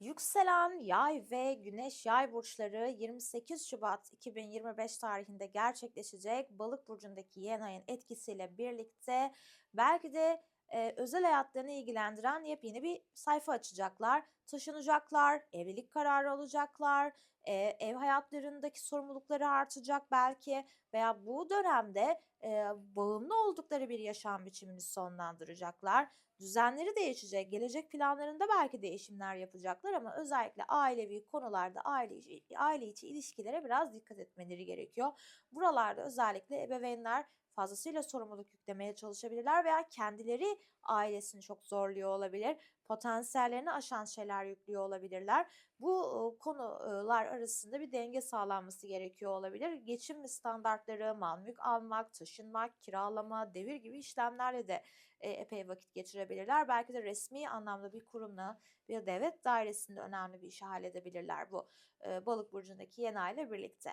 Yükselen yay ve güneş yay burçları 28 Şubat 2025 tarihinde gerçekleşecek. Balık burcundaki yeni ayın etkisiyle birlikte belki de e, özel hayatlarını ilgilendiren yepyeni bir sayfa açacaklar. Taşınacaklar, evlilik kararı alacaklar, e, ev hayatlarındaki sorumlulukları artacak belki veya bu dönemde e, bağımlı oldukları bir yaşam biçimini sonlandıracaklar. Düzenleri değişecek, gelecek planlarında belki değişimler yapacaklar ama özellikle ailevi konularda aile içi, aile içi ilişkilere biraz dikkat etmeleri gerekiyor. Buralarda özellikle ebeveynler fazlasıyla sorumluluk yüklemeye çalışabilirler veya kendileri ailesini çok zorluyor olabilir. Potansiyellerini aşan şeyler yüklüyor olabilirler. Bu konular arasında bir denge sağlanması gerekiyor olabilir. Geçim standartları, mal mülk almak, taşınmak, kiralama, devir gibi işlemlerle de e, epey vakit geçirebilirler. Belki de resmi anlamda bir kurumla bir devlet dairesinde önemli bir işi halledebilirler bu balık burcundaki yeni ile birlikte.